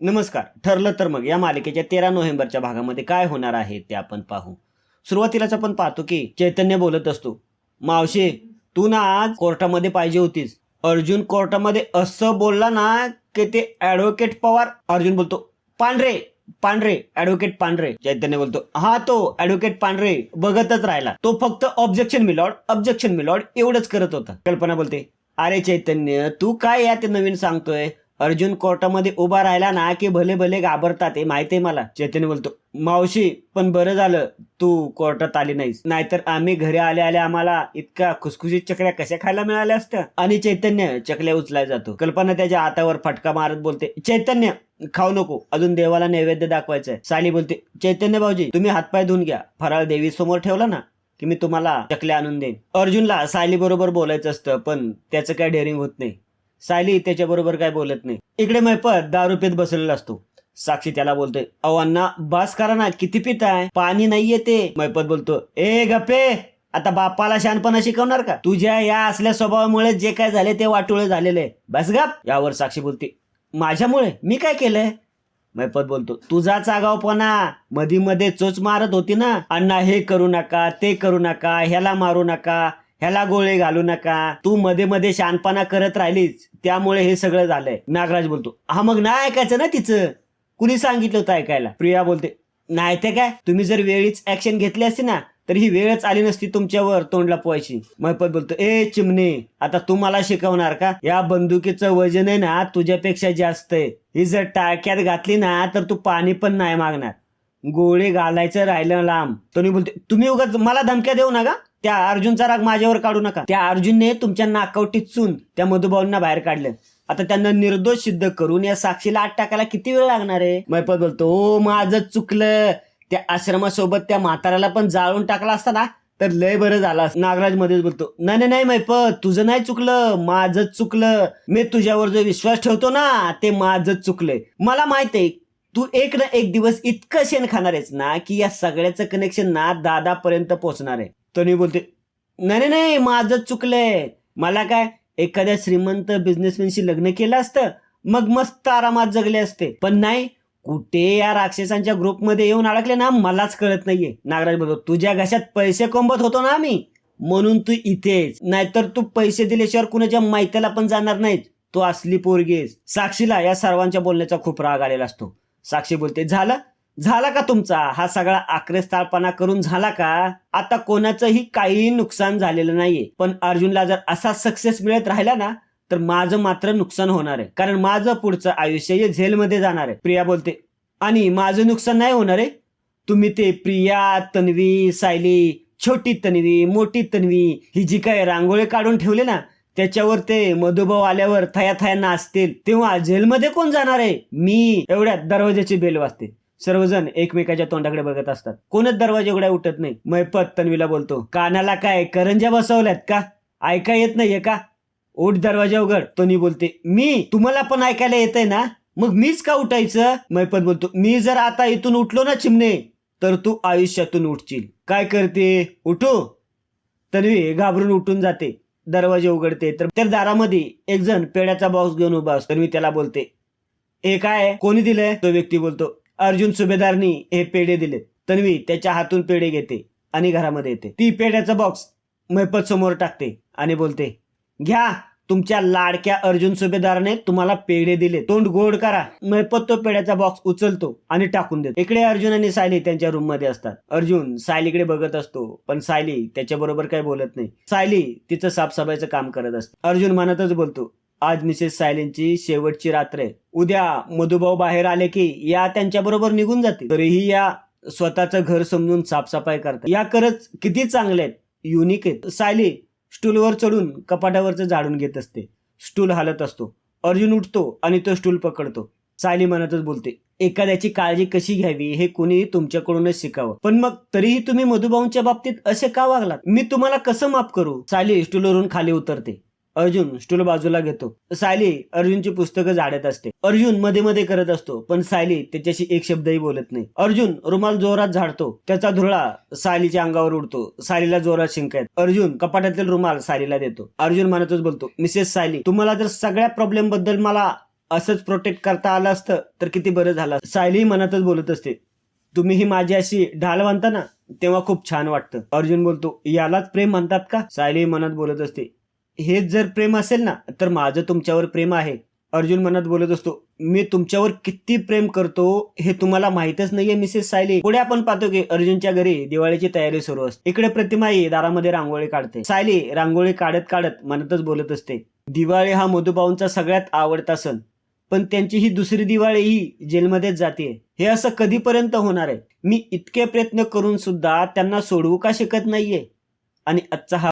नमस्कार. ठरलं तर मग या मालिकेच्या तेरा नोव्हेंबरच्या भागामध्ये काय होणार आहे ते आपण पाहू. सुरुवातीलाच आपण पाहतो की चैतन्य बोलत असतो मावशी तू ना आज कोर्टामध्ये पाहिजे होतीस. अर्जुन कोर्टामध्ये असं बोलला ना की ते ऍडव्होकेट पवार. अर्जुन बोलतो पांढरे पांढरे ऍडव्होकेट पांढरे. चैतन्य बोलतो हा तो ऍडव्होकेट पांढरे बघतच राहिला. तो फक्त ऑब्जेक्शन मिलॉड ऑब्जेक्शन मिलॉड एवढंच करत होता. कल्पना बोलते अरे चैतन्य तू काय या ते नवीन सांगतोय? अर्जुन कोर्टामध्ये उभा राहिला ना की भले भले घाबरतात हे माहिती आहे मला. चैतन्य बोलतो मावशी पण बरं झालं तू कोर्टात आली नाहीस. नाहीतर आम्ही घरी आल्या आल्या आम्हाला इतका खुसखुशीत चकल्या कशा खायला मिळाल्या असत्या? आणि चैतन्य चकल्या उचलाय जातो. कल्पना त्याच्या हातावर फटका मारत बोलते चैतन्य खाऊ नको. अजून देवाला नैवेद्य दाखवायचंय. साली बोलते चैतन्य भाऊजी तुम्ही हातपाय धुवून घ्या. फराळ देवी समोर ठेवला ना की मी तुम्हाला चकल्या आणून देईन. अर्जुनला सायली बरोबर बोलायचं असतं पण त्याचं काय डेअरिंग होत नाही. सायली त्याच्याबरोबर काय बोलत नाही. इकडे मैपत दारू पित बसलेला असतो. साक्षी त्याला बोलतोय अहो अण्णा बास करा ना किती पिताय पाणी नाहीये ते. मैपत बोलतो ए गप्पे आता बापाला शहाणपणा शिकवणार का? तुझ्या या असल्या स्वभावामुळे जे काय झाले ते वाटोळे झालेले बस गप. यावर साक्षी बोलते माझ्यामुळे? मी काय केलंय? मैपत बोलतो तुझा चागावपणा मधी मध्ये चोच मारत होती ना. अण्णा हे करू नका ते करू नका ह्याला मारू नका. ह्याला गोळे घालू नका. तू मध्ये मध्ये शानपणा करत राहिलीस. त्यामुळे हे सगळं झालंय. नागराज बोलतो हा मग नाही ऐकायचं ना तिचं? कुणी सांगितलं होतं ऐकायला? प्रिया बोलते नाही ते काय? तुम्ही जर वेळीच ऍक्शन घेतली असती ना तर ही वेळच आली नसती तुमच्यावर तोंडला पोहायची. मैपत बोलतो ए चिमणे आता तू मला शिकवणार का? या बंदुकीचं वजन आहे ना तुझ्यापेक्षा जास्त आहे. ही जर टाळक्यात घातली ना तर तू पाणी पण नाही मागणार. गोळे घालायचं राहिलं लांब. तुम्ही बोलते तुम्ही उगाच मला धमक्या देऊ नका. त्या अर्जुनचा राग माझ्यावर काढू नका. त्या अर्जुनने तुमच्या नाकावटीत चून त्या मधुभाऊंना बाहेर काढलं. आता त्यांना निर्दोष सिद्ध करून या साक्षीला आठ टाकायला किती वेळ लागणार आहे? मैपत बोलतो ओ माझं चुकलं. त्या आश्रमासोबत त्या म्हाताऱ्याला पण जाळून टाकला असता ना तर लय बरं झालं नागराज मध्येच बोलतो नाही नाही, नाही मैपत तुझं नाही चुकलं माझंच चुकलं. मी तुझ्यावर जो विश्वास ठेवतो ना ते माझंच चुकलंय. मला माहीत आहे तू एक ना एक दिवस इतकं शेण खाणार आहेस ना की या सगळ्याचं कनेक्शन ना दादापर्यंत पोहोचणार आहे. तोनी बोलते नाही नाही, नाही माझंच चुकलंय. मला काय एखाद्या श्रीमंत बिझनेसमॅनशी लग्न केलं असतं मग मस्त आरामात जगले असते. पण नाही कुठे या राक्षसांच्या ग्रुपमध्ये येऊन अडकले ना मलाच कळत नाहीये. नागराज बोलतो तुझ्या घशात पैसे कोंबत होतो ना आम्ही? म्हणून तू इथेच. नाहीतर तू पैसे दिल्याशिवाय कुणाच्या माहितीला पण जाणार नाहीत तू असली पोरगीस. साक्षीला या सर्वांच्या बोलण्याचा खूप राग आलेला असतो. साक्षी बोलते झालं? झाला का तुमचा? हा सगळा आक्रेस्थाळपणा करून झाला का? आता कोणाचंही काही नुकसान झालेलं नाहीये. पण अर्जुनला जर असा सक्सेस मिळत राहिला ना तर माझं मात्र नुकसान होणार आहे. कारण माझं पुढचं आयुष्य हे झेलमध्ये जाणार आहे. प्रिया बोलते आणि माझं नुकसान नाही होणार आहे? तुम्ही ते प्रिया तन्वी सायली छोटी तन्वी मोठी तन्वी ही जी काय रांगोळी काढून ठेवले ना त्याच्यावर ते मधुभाव आल्यावर थया थया नाचतील तेव्हा जेलमध्ये कोण जाणार आहे? मी. एवढ्यात दरवाजाची बेल वाजते. सर्वजण एकमेकाच्या तोंडाकडे बघत असतात. कोणच दरवाजा एवढ्या उठत नाही. मैपत तन्वीला बोलतो कानाला काय करंज्या बसवल्यात का? ऐका येत नाहीये का? उठ दरवाजा उघड. तोनी बोलते मी? तुम्हाला पण ऐकायला येतंय ना? मग मीच का उठायचं? मैपत बोलतो मी जर आता इथून उठलो ना चिमणे तर तू आयुष्यातून उठशील. काय करते? उठू. तन्वी घाबरून उठून जाते. दरवाजे उघडते. तर त्या दारामध्ये एक जण पेड्याचा बॉक्स घेऊन उभा असतो. तन्वी त्याला बोलते हे काय? कोणी दिलंय? तो व्यक्ती बोलतो अर्जुन सुभेदारनी हे पेढे दिलेत. तन्वी त्याच्या हातून पेढे घेते आणि घरामध्ये येते. ती पेढ्याचा बॉक्स मैपत समोर टाकते आणि बोलते घ्या तुमच्या लाडक्या अर्जुन सुभेदारने तुम्हाला पेढे दिले तोंड गोड करा. मैपत तो पेढ्याचा बॉक्स उचलतो आणि टाकून देतो. इकडे अर्जुन आणि सायली त्यांच्या रूममध्ये असतात. अर्जुन सायलीकडे बघत असतो पण सायली त्याच्या बरोबर काही बोलत नाही. सायली तिचं साफसफाईचं काम करत असते. अर्जुन मनातच बोलतो आज मिसेस सायलेंची शेवटची रात्र आहे. उद्या मधुभाऊ बाहेर आले की या त्यांच्या बरोबर निघून जातील. तरीही या स्वतःचं घर समजून साफसफाई करतात. या खरंच किती चांगले आहेत. युनिक आहेत. सायली स्टूलवर चढून कपाटावरचं झाडून घेत असते. स्टूल हालत असतो. अर्जुन उठतो आणि तो स्टूल पकडतो. सायली म्हणतच बोलते एखाद्याची काळजी कशी घ्यावी हे कोणी तुमच्याकडूनच शिकावं. पण मग तरीही तुम्ही मधुभाऊंच्या बाबतीत असे का वागलात? मी तुम्हाला कसं माफ करू? सायली स्टूलवरून खाली उतरते. अर्जुन स्टूल बाजूला घेतो. सायली अर्जुनची पुस्तकं झाडत असते. अर्जुनमध्ये मध्ये करत असतो पण सायली त्याच्याशी एक शब्दही बोलत नाही. अर्जुन रुमाल जोरात झाडतो. त्याचा धुळा सायलीच्या अंगावर उडतो. सायलीला जोरात शिंकायत अर्जुन कपाटातील रुमाल सायलीला देतो. अर्जुन म्हणतच बोलतो मिसेस सायली तुम्हाला जर सगळ्या प्रॉब्लेमबद्दल मला असंच प्रोटेक्ट करता आलं असतं तर किती बरं झालं सायली मनातच बोलत असते तुम्ही ही माझी अशी ढाल बांधता ना तेव्हा खूप छान वाटतं. अर्जुन बोलतो यालाच प्रेम म्हणतात का? सायली मनात बोलत असते हेच जर प्रेम असेल ना तर माझं तुमच्यावर प्रेम आहे. अर्जुन मनात बोलत असतो मी तुमच्यावर किती प्रेम करतो हे तुम्हाला माहितच नाहीये मिसेस सायली. पुढे आपण पाहतो की अर्जुनच्या घरी दिवाळीची तयारी सुरू असते. इकडे प्रतिमाई दारामध्ये रांगोळी काढते. सायली रांगोळी काढत काढत मनातच बोलत असते दिवाळी हा मधुबाऊंचा सगळ्यात आवडता सण पण त्यांची ही दुसरी दिवाळी ही जेलमध्येच जाते हे असं कधीपर्यंत होणार आहे? मी इतके प्रयत्न करून सुद्धा त्यांना सोडवू का शकत नाहीये? आणि आजचा हा